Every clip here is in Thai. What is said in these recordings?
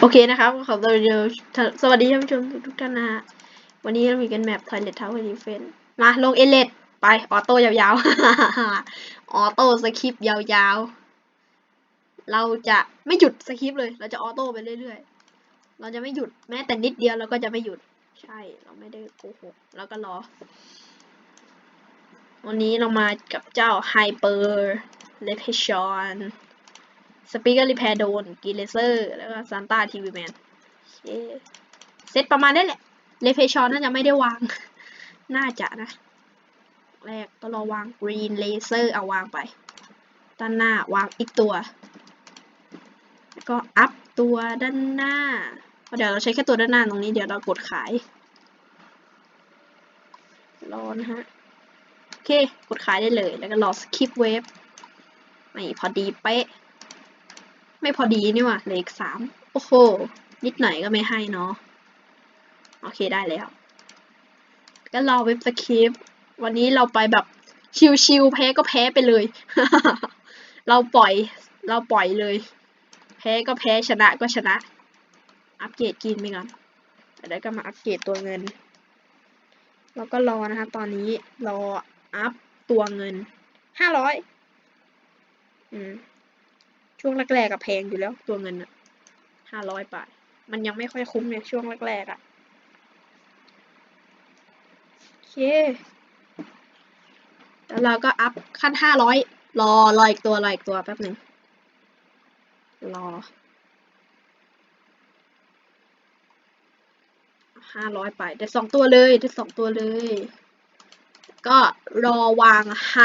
โอเคนะครับขอสวัสดีสวัสดีท่านผู้ชมทุกท่านนะฮะ วันนี้เรามีกันแมป Toilet Tower Defense มาลงเอเลดไปออโต้ยาวๆ ออโต้สคริปต์ยาวๆ เราจะไม่หยุดสคริปต์เลย เราจะออโต้ไปเรื่อยๆ เราจะไม่หยุดแม้แต่นิดเดียวเราก็จะไม่หยุด ใช่ เราไม่ได้โกหกแล้วก็รอ วันนี้เรามากับเจ้า Hyper l e p e s h o n สปีกเกอร์รีแพร์โดนกีเลเซอร์แล้วก็ซานต้าทีวีแมนเซตประมาณนี้แหละเลเพชอนน่าจะไม่ได้วาง น่าจะนะ แรกก็รอวางกรีนเลเซอร์เอาวางไปด้านหน้าวางอีกตัว แล้วก็อัพตัวด้านหน้า เดี๋ยวเราใช้แค่ตัวด้านหน้าตรงนี้เดี๋ยวเรากดขาย รอนะฮะ โอเค กดขายได้เลย แล้วก็รอสคิปเวฟไม่พอดีเป๊ะ ไม่พอดีนี่ว่ะเลืออีกสามโอ้โห นิดหน่อยก็ไม่ให้เนาะ โอเคได้แล้ว ก็รอเว็บสคริปต์วันนี้เราไปแบบชิวๆแพ้ก็แพ้ไปเลย เราปล่อย เราปล่อยเลย แพ้ก็แพ้ชนะก็ชนะ อัปเกรดกินไปก่อนแล้วก็มาอัปเกรดตัวเงิน แล้วก็รอนะคะ ตอนนี้รออัพตัวเงินห้าร้อยอืม ช่วงแรกๆกับแพงอยู่แล้วตัวเงินอะห้าร้อยบาท มันยังไม่ค่อยคุ้มในช่วงแรกๆอะโอเค แล้วเราก็อัพขั้นห้าร้อยรอรออีกตัวรออีกตัวแป๊บหนึ่งรอห้าร้อยไปได้สองตัวเลยได้สองตัวเลย ก็รอวางไฮ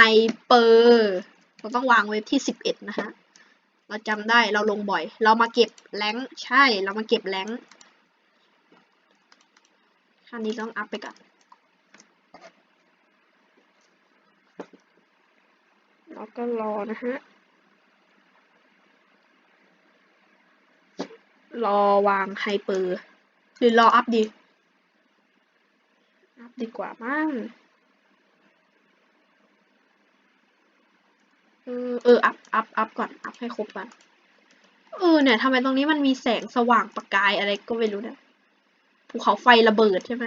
เปอร์เราต้องวางไว้ที่สิบเอ็ดนะคะ เราจำได้เราลงบ่อย เรามาเก็บแรงใช่เรามาเก็บแรงขั้นนี้ต้องอัพไปก่อนแล้วก็รอนะฮะ รอวางไฮเปอร์ หรือรออัพดี อัพดีกว่ามั้ง เออ อัพ อัพ อัพก่อน อัพให้ครบก่อน เออ เนี่ยทำไมตรงนี้มันมีแสงสว่างประกายอะไรก็ไม่รู้เนี่ยภูเขาไฟระเบิดใช่ไหม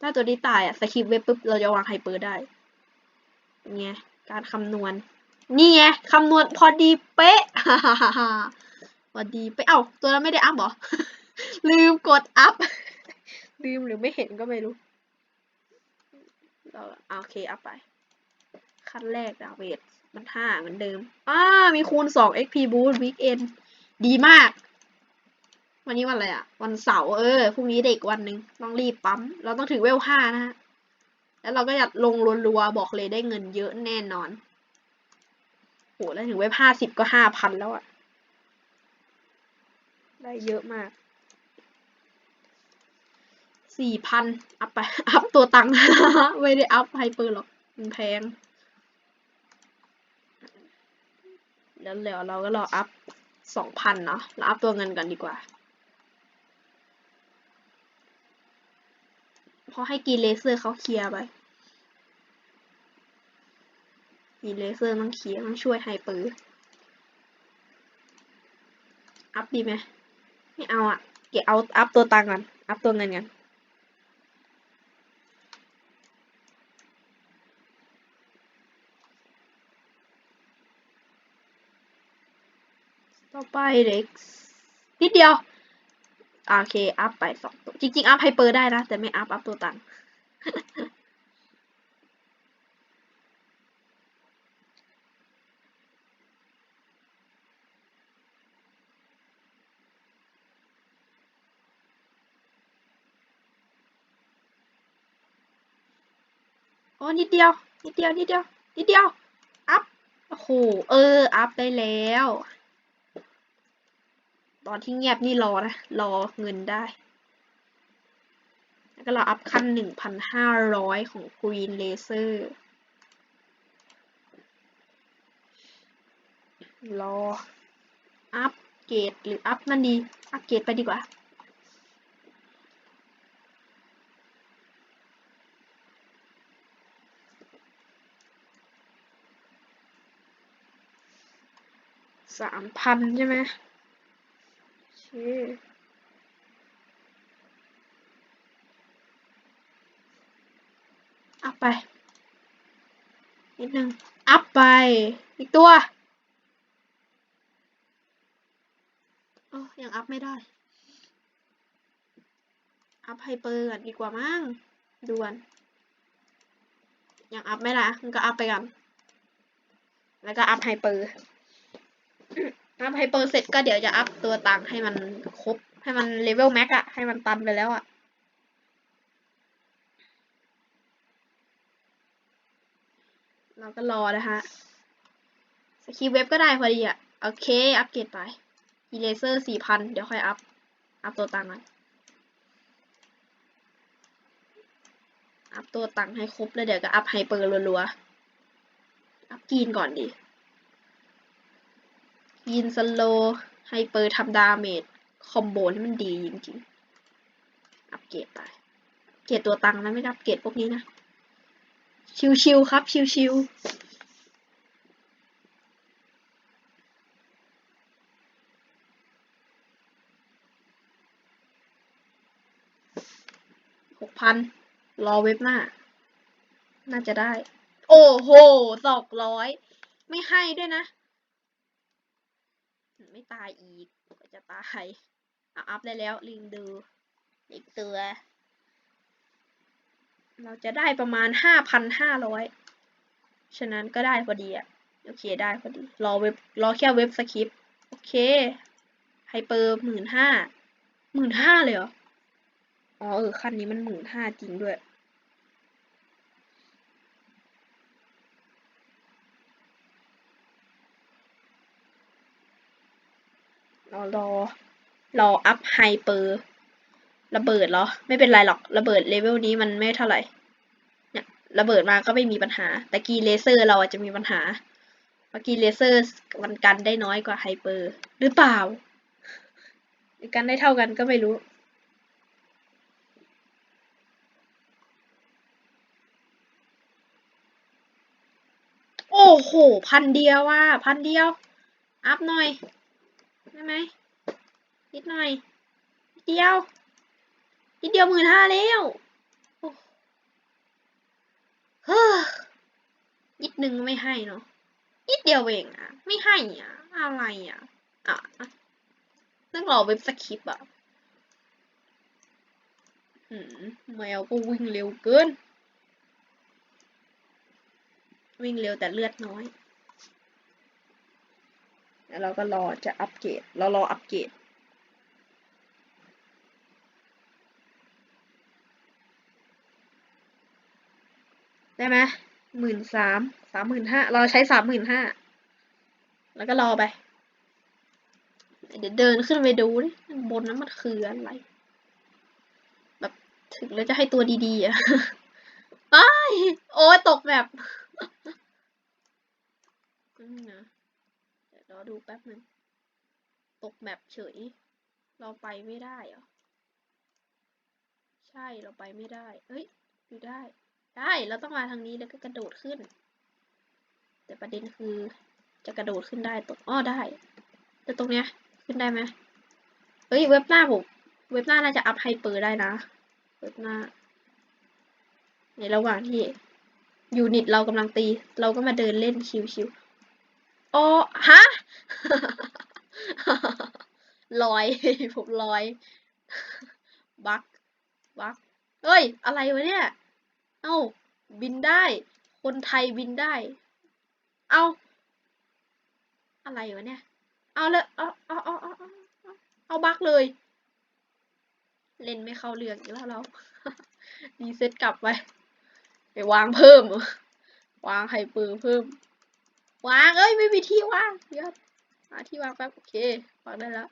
ถ้าตัวนี้ตายอะสคริปเว็บปุ๊บ เราจะวางไฮเปอร์ได้เป็นไงการคำนวณ นี่ไงคำนวณพอดีเป๊ะพอดีเป๊ะเอ้าตัวนั้นไม่ได้อัพหรอ ลืมกดอัพ ลืมหรือไม่เห็นก็ไม่รู้เราโอเค อัพไป ขั้นแรกดาเวทมันห้าเหมือนเดิมอ่ามีคูณสอง XP boost weekend ดีมาก วันนี้วันอะไรอะวันเสาร์เออ พรุ่งนี้เด็กวันหนึ่งต้องรีบปั๊ม เราต้องถึงเวลห้านะฮะ แล้วเราก็อยากลงรัวๆ บอกเลยได้เงินเยอะแน่นอน โห แล้วถึงเวลห้าสิบก็ห้าพันแล้วอะได้เยอะมาก สี่พันอัพไป อัพตัวตังค์ ไม่ได้อัพไฮเปอร์หรอก มันแพง แล้วเดี๋ยวเราก็รออัพสองพันเนาะเราอัพตัวเงินก่อนดีกว่าเพราะให้กีเลเซอร์เขาเคลียร์ไปกีเลเซอร์ต้องเคลียร์ต้องช่วยไฮเปอร์อัพดีไหมไม่เอาอะเก็บเอาอัพตัวตังก่อน อัพตัวเงินกัน ต่อ ไปเด็กนิดเดียว โอเค อัพไปสองตัว จริง ๆ อัพไฮเปอร์ได้นะ แต่ไม่อัพ อัพตัวตังค์โอ้นิดเดียว นิดเดียว นิดเดียว นิดเดียว อัพ โอ้โห เออ อัพได้แล้ว อนที่เงียบนี่รอนะ รอเงินได้ แล้วก็เราอัพขั้นหนึ่งพันห้าร้อยของ Green Laser รอ อัพเกรดหรืออัพนั่นดี อัพเกรดไปดีกว่าสามพันใช่ไหม อัพไป นิดนึง อัพไป อีกตัวโอ้ยังอัพไม่ได้ อัพไฮเปอร์ก่อนดีกว่ามั้งด่วน ยังอัพไม่ได้มันก็อัพไปกัน แล้วก็อัพไฮเปอร์ อัพไฮเปอร์เสร็จก็เดี๋ยวจะอัพตัวตังค์ให้มันครบ ให้มันเลเวลแม็กอะให้มันตันไปแล้วอะเราก็รอนะคะสกีเว็บก็ได้พอดีอะโอเค อัปเกรดไปอีเลเซอร์สี่พันเดี๋ยวค่อยอัพ อัพตัวตังค์ก่อนอัพตัวตังค์ให้ครบแล้วเดี๋ยวก็อัพไฮเปอร์รัวๆ อัพกีนก่อนดิ ยินสโลไฮเปอร์ทำดาเมจ คอมโบนี่มันดีจริงๆ อัปเกรดไปเกรดตัวตังค์นะไม่ได้อัปเกรดพวกนี้นะ ชิวๆครับ ชิวๆหกพันรอเว็บหน้า น่าจะได้ โอ้โหสองร้อย ไม่ให้ด้วยนะ ไม่ตายอีกก็จะตายเอาอัพได้แล้วลิงดูอีกตัว เราจะได้ประมาณห้าพันห้าร้อยฉะนั้นก็ได้พอดีอะโอเคได้พอดี รอเว็บรอแค่เว็บสคริปต์โอเคไฮเปอร์หมื่นห้าหมื่นห้าเลยเหรอ อ๋อเออขั้นนี้มันหมื่นห้าจริงด้วย รอรอรออัพไฮเปอร์ระเบิดเหรอ ไม่เป็นไรหรอกระเบิดเลเวลนี้มันไม่เท่าไหร่เนี่ยระเบิดมาก็ไม่มีปัญหา แต่กีเลเซอร์เราอาจจะมีปัญหาเมื่อกี้เลเซอร์มันกันได้น้อยกว่าไฮเปอร์หรือเปล่าหรือกันได้เท่ากันก็ไม่รู้โอ้โห พันเดียวว่ะพันเดียว อัพหน่อย ได้ไหมนิดหน่อยนิดเดียวนิดเดียวหมื่นห้าแล้วโอ้เฮ้อนิดนึงไม่ให้เนาะนิดเดียวเองอะไม่ให้อะอะไรอะอะต้องรอเว็บสคริปต์อะหืมแมวก็วิ่งเร็วเกิน วิ่งเร็วแต่เลือดน้อย แล้วเราก็รอจะอัปเกรดเรารออัปเกรดได้ไหมหมื่นสามสามหมื่นห้าเราใช้สามหมื่นห้าแล้วก็รอไป เดี๋ยวเดินขึ้นไปดูดิบนนั้นมันคืออะไร แบบถึงแล้วจะให้ตัวดีๆอะอ้ยโอ้ตกแบบนี่นะ ดี๋ยวรอดูแป๊บนึง ตกแมปเฉย เราไปไม่ได้เหรอ ใช่เราไปไม่ได้เฮ้ยดูได้ ได้เราต้องมาทางนี้แล้วก็กระโดดขึ้น แต่ประเด็นคือจะกระโดดขึ้นได้ตรงอ้อได้ แต่ตรงเนี้ยขึ้นได้ไหมเฮ้ยเว็บหน้าผมเว็บหน้าน่าจะอัพไฮเปอร์ได้นะ เว็บหน้า ในระหว่างที่ยูนิตเรากำลังตี เราก็มาเดินเล่นชิวๆอ๋อฮะ ลอย ผมลอย บัก บักเอ้ย อะไรวะเนี่ย เอ้า บินได้ คนไทยบินได้ เอ้าอะไรวะเนี่ย เอาเลยเอาเอาเอาเอาเอาเอาบักเลย เล่นไม่เข้าเรื่องอีกแล้วเรารีเซ็ตกลับไป ไปวางเพิ่ม วางไฮเปอร์เพิ่ม วาง เอ้ย ไม่มีที่วางเดี๋ยว หาที่วางแป๊บโอเควางได้แล้ว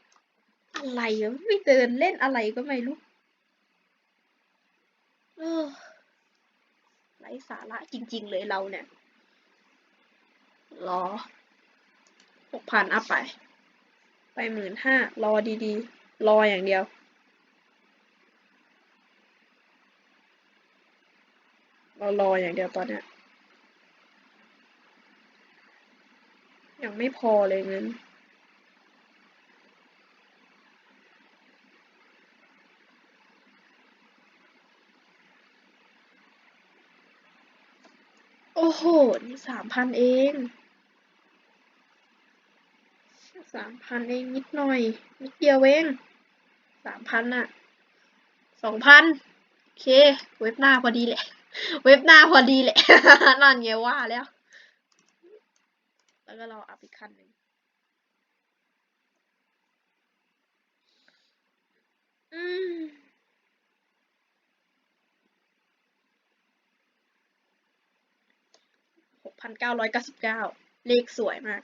อะไรอะไม่เดินเล่นอะไรก็ไม่รู้เออไร้สาระจริง ๆ เลยเราเนี่ย รอหกพันอัพไป ไปหมื่นห้ารอดีๆ รออย่างเดียวเรารออย่างเดียวตอนเนี้ยยังไม่พอเลยเงิน โหนี่สามพันเอง สามพันเองนิดหน่อย นิดเดียวเองสามพันอะสองพันโอเค เว็บหน้าพอดีแหละ เว็บหน้าพอดีแหละ นั่นไงว่าแล้ว แล้วก็เราอัพอีกคันหนึ่ง พันเก้าร้อยเก้าสิบเก้าเลขสวยมาก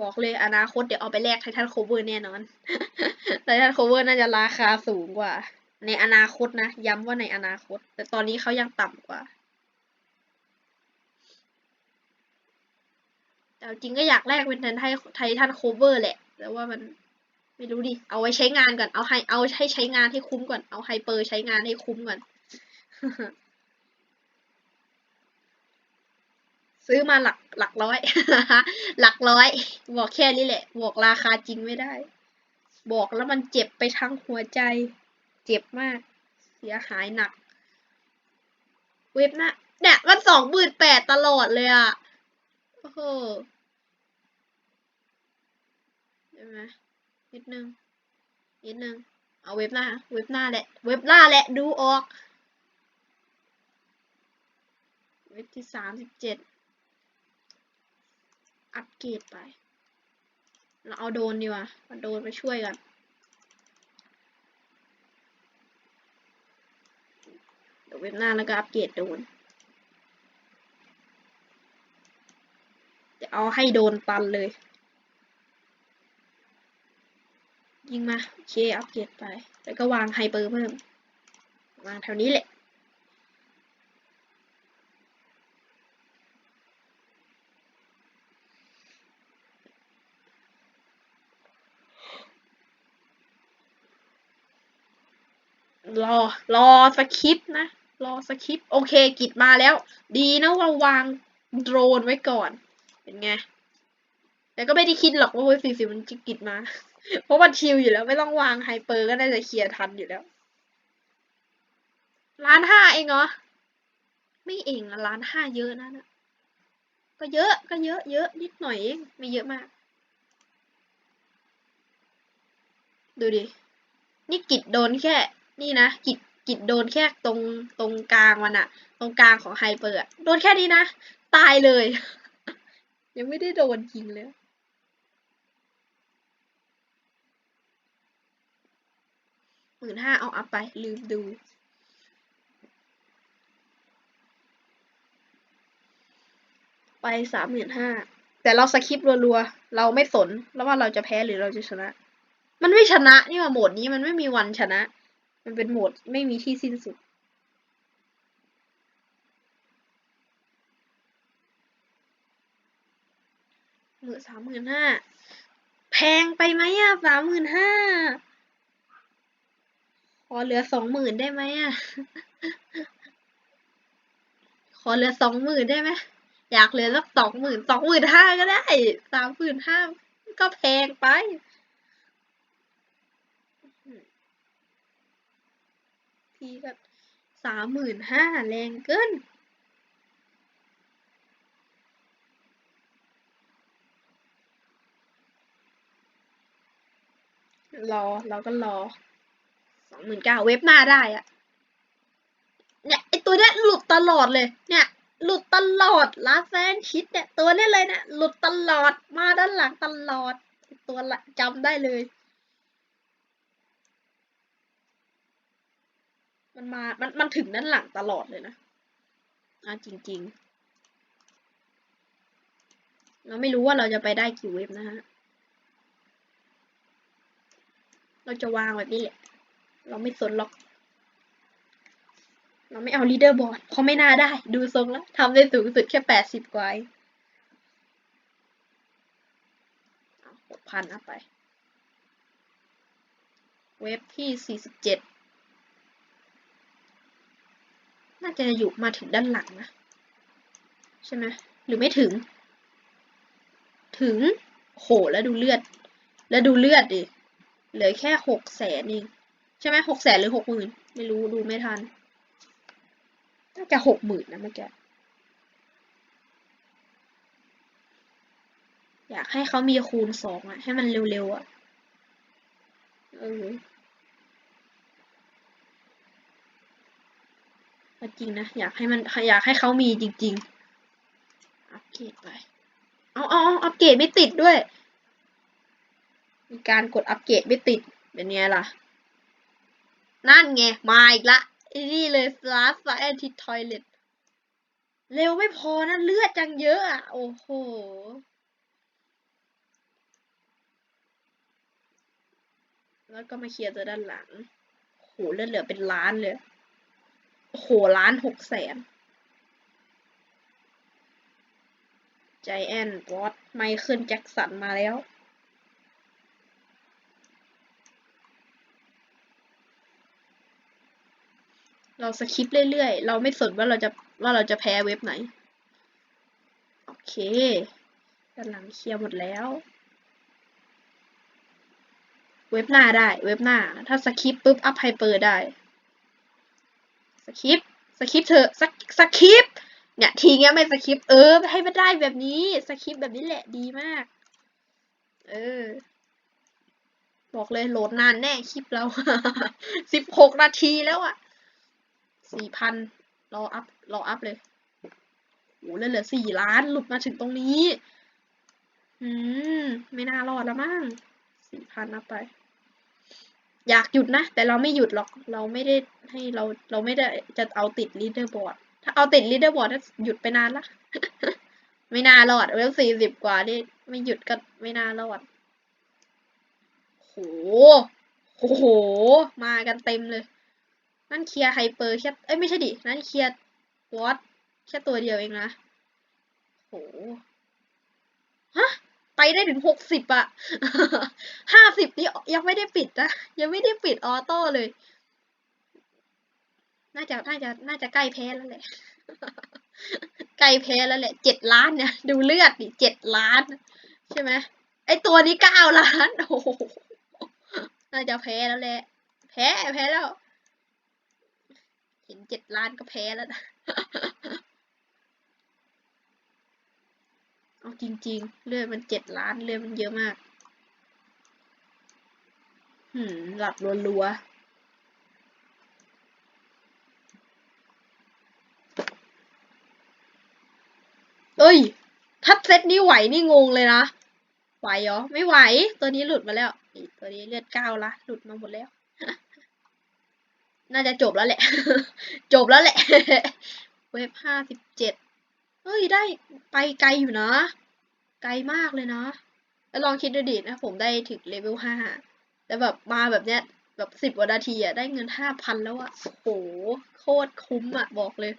บอกเลยอนาคตเดี๋ยวเอาไปแลกไททันโคเวอร์แน่นอนไททันโคเวอร์น่าจะราคาสูงกว่า ในอนาคตนะ ย้ำว่าในอนาคต แต่ตอนนี้เขายังต่ำกว่าแต่จริงก็อยากแลกเป็นไทไททันโคเวอร์แหละ แต่ว่ามันไม่รู้ดิ เอาไว้ใช้งานก่อน เอาให้เอาให้ใช้งานให้คุ้มก่อน เอาไฮเปอร์ใช้งานให้คุ้มก่อน ซื้อมาหลักหลักร้อย หลักร้อย บอกแค่นี้แหละ บอกราคาจริงไม่ได้ บอกแล้วมันเจ็บไปทั้งหัวใจ เจ็บมาก เสียหายหนัก เว็บนะเนี่ยมันสองหมื่นแปดตลอดเลยอะ โอ้โหใช่ไหมนิดนึง นิดนึง เอาเว็บหน้า เว็บหน้าแหละ เว็บหน้าแหละ ดูออก เว็บที่สามสิบเจ็ด อัปเกรดไป เราเอาโดนดีกว่าเอาโดนมาช่วยกัน เดี๋ยวเว็บหน้าแล้วก็อัปเกรดโดนจะเอาให้โดนตันเลย ยิงมา โอเค อัปเกรดไป แล้วก็วางไฮเปอร์เพิ่ม วางแถวนี้แหละ รอรอสคริปต์นะ รอสคริปต์โอเคกิจมาแล้ว ดีนะว่าวางโดรนไว้ก่อน เป็นไง แต่ก็ไม่ได้คิดหรอกว่าเว้ยสี่สิบมันจะกิจมา เพราะมันชิลอยู่แล้ว ไม่ต้องวางไฮเปอร์ก็น่าจะเคลียร์ทันอยู่แล้ว ล้านห้าเองเหรอ ไม่เองล้านห้าเยอะนะนะก็เยอะก็เยอะเยอะนิดหน่อยเอง ไม่เยอะมาก ดูดิ นี่กิจโดนแค่ นี่นะกิจกิจโดนแค่ตรงตรงกลางมันอะตรงกลางของไฮเปอร์อะโดนแค่นี้นะ ตายเลย ยังไม่ได้โดนยิงเลยหมื่นห้าเอาอัพไป ลืมดูไปสามหมื่นห้าแต่เราสคิปรัวๆ เราไม่สน แล้วว่าเราจะแพ้หรือเราจะชนะ มันไม่ชนะนี่ว่าโหมดนี้มันไม่มีวันชนะ มันเป็นโหมดไม่มีที่สิ้นสุด เหมื่นสามหมื่นห้า แพงไปไหมอะสามหมื่นห้า ขอเหลือสองหมื่นได้ไหมอะ ขอเหลือสองหมื่นได้ไหม อยากเหลือสักสองหมื่นสองหมื่นห้าก็ได้ สามหมื่นห้าก็แพงไป พี่ก็สามหมื่นห้าแรงเกินรอ เราก็รอสองหมื่นเก้าเว็บหน้าได้อะเนี่ยไอตัวเนี้ยหลุดตลอดเลย เนี่ย หลุดตลอดลาแฟนชิดเนี่ยตัวเนี้ยเลยเนี่ยหลุดตลอดมาด้านหลังตลอดไอ้ตัวละจำได้เลย มันมา มัน มันถึงด้านหลังตลอดเลยนะ อะจริง ๆ เราไม่รู้ว่าเราจะไปได้กี่เว็บนะฮะ เราจะวางแบบนี้แหละ เราไม่สนหรอก เราไม่เอาลีดเดอร์บอร์ดเพราะไม่น่าได้ ดูทรงแล้วทำได้สูงสุดแค่แปดสิบกว่าหกพันเอาไป เว็บที่สี่สิบเจ็ด น่า จะอยู่มาถึงด้านหลังนะ ใช่ไหมหรือไม่ถึง ถึงโหแล้วดูเลือด แล้วดูเลือดดิเหลือแค่หกแสนเองใช่ไหมหกแสนหรือหกหมื่นไม่รู้ดูไม่ทันน่าจะหกหมื่นนะเมื่อกี้อยากให้เขามีคูณสองอะให้มันเร็วๆอะเออ ก็จริงนะ อยากให้มันอยากให้เขามีจริง ๆ อัปเกรดไปเอาเอาเอาอัปเกรดไม่ติดด้วย มีการกดอัปเกรดไม่ติด เป็นไงล่ะ นั่นไง มาอีกละไอ้นี่เลย last f i r e t toilet เร็วไม่พอนะ เลือดจังเยอะอะ โอ้โหแล้วก็มาเคลียร์ตัวด้านหลัง โหเลือดเหลือเป็นล้านเลย โหล้านหกแสนใจแอนวอตไมเคิลแจ็คสันมาแล้ว เราสคิปเรื่อยๆ เราไม่สนว่าเราจะว่าเราจะแพ้เว็บไหน โอเคด้านหลังเคลียร์หมดแล้ว เว็บหน้าได้ เว็บหน้า ถ้าสคิปปุ๊บ อัพไฮเปอร์ได้ สคิปสคริปเถอสกสคิปเนี่ยทีเงี้ยไม่สคริปเออ ให้มันได้แบบนี้สคริปแบบนี้แหละดีมาก เออ บอกเลยโหลดนานแน่คลิปเราสิบหกนาทีแล้วอะสี่พันรออัพรออัพเลยโหเลือเหลือสี่ล้านหลุดมาถึงตรงนี้ อืม ไม่น่ารอดแล้วมั้งสี่พันอัพไป อยากหยุดนะ แต่เราไม่หยุดหรอกเราไม่ได้ให้เราเราไม่ได้จะเอาติดลีดเดอร์บอร์ดถ้าเอาติดลีดเดอร์บอร์ดถ้าหยุดไปนานละไม่น่ารอดเวลสี่สิบกว่านี่ไม่หยุดก็ไม่น่ารอดโหโอ้โห มากันเต็มเลย นั่นเคลียร์ไฮเปอร์แค่เอ้ยไม่ใช่ดิ นั่นเคลียร์วอตแค่ตัวเดียวเองนะโห ฮะ ไปได้ถึงหกสิบอะห้า ยังไม่ได้ปิดนะยังไม่ได้ปิดออโต้เลย น่าจะน่าจะน่าจะใกล้แพ้แล้วแหละใกล้แพ้แล้วแหละเจ็ดล้านเนี่ย ดูเลือดดิเจ็ดล้าน ใช่ไหมไอตัวนี้เก้าล้านโอ้โหน่าจะแพ้แล้วแหละแพ้แพ้แล้ว เห็นเจ็ดล้านก็แพ้แล้วนะเอาจริง ๆ เลือดมันเจ็ดล้านเลือดมันเยอะมาก หืม หลับรัวๆเอ้ย ถ้าเซตนี้ไหวนี่งงเลยนะ ไหวเหรอ ไม่ไหว ตัวนี้หลุดมาแล้วตัวนี้เลือดเก้าละ หลุดมาหมดแล้ว น่าจะจบแล้วแหละ จบแล้วแหละ เว็บห้าสิบเจ็ดเฮ้ย ได้ไปไกลอยู่นะ ไกลมากเลยนะ แล้วลองคิดดูดินะ ผมได้ถึงเลเวลห้า แต่แบบมาแบบเนี้ยแบบสิบกว่านาทีอะได้เงินห้าพันแล้วอะโหโคตรคุ้มอะบอกเลย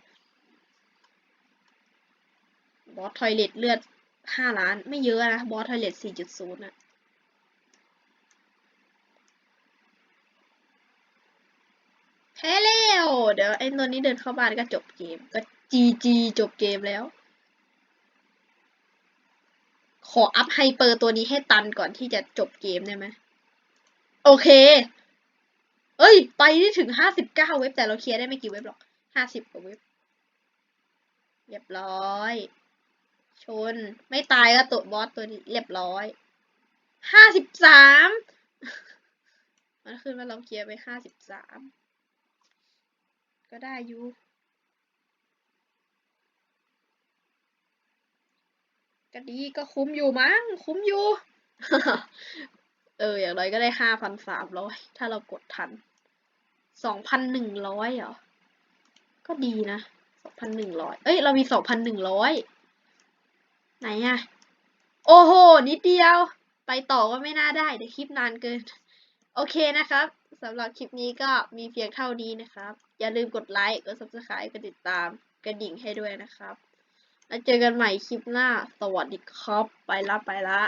บอสทอยเลตเลือดห้าล้าน ไม่เยอะนะ บอสทอยเลตสี่จุดศูนย์อะแพ้แล้วเดี๋ยวไอ้ตัวนี้เดินเข้าบ้านก็จบเกม ก็จีจีจบเกมแล้ว ขออัพไฮเปอร์ตัวนี้ให้ตันก่อนที่จะจบเกมได้ไหม โอเค เอ้ย ไปที่ถึงห้าสิบเก้าเว็บ แต่เราเคลียร์ได้ไม่กี่เว็บหรอกห้าสิบกว่าเว็บ เรียบร้อย ชน ไม่ตายก็ตัวบอสตัวนี้เรียบร้อยห้าสิบสามมันขึ้นว่าเราเคลียร์ไปห้าสิบสามก็ได้อยู่ก็ดีก็คุ้มอยู่มั้ง คุ้มอยู่ เออ อย่างไรก็ได้ห้าพันสามร้อยถ้าเรากดทันสองพันหนึ่งร้อยเหรอ ก็ดีนะสองพันหนึ่งร้อยเอ้ย เรามีสองพันหนึ่งร้อยไหนอะโอ้โห นิดเดียว ไปต่อก็ไม่น่าได้เดี๋ยวคลิปนานเกิน โอเคนะครับสำหรับคลิปนี้ก็มีเพียงเท่านี้นะครับ อย่าลืมกดไลค์ กด subscribe กดติดตาม กระดิ่งให้ด้วยนะครับ แล้วเจอกันใหม่คลิปหน้า สวัสดีครับ ไปละไปละ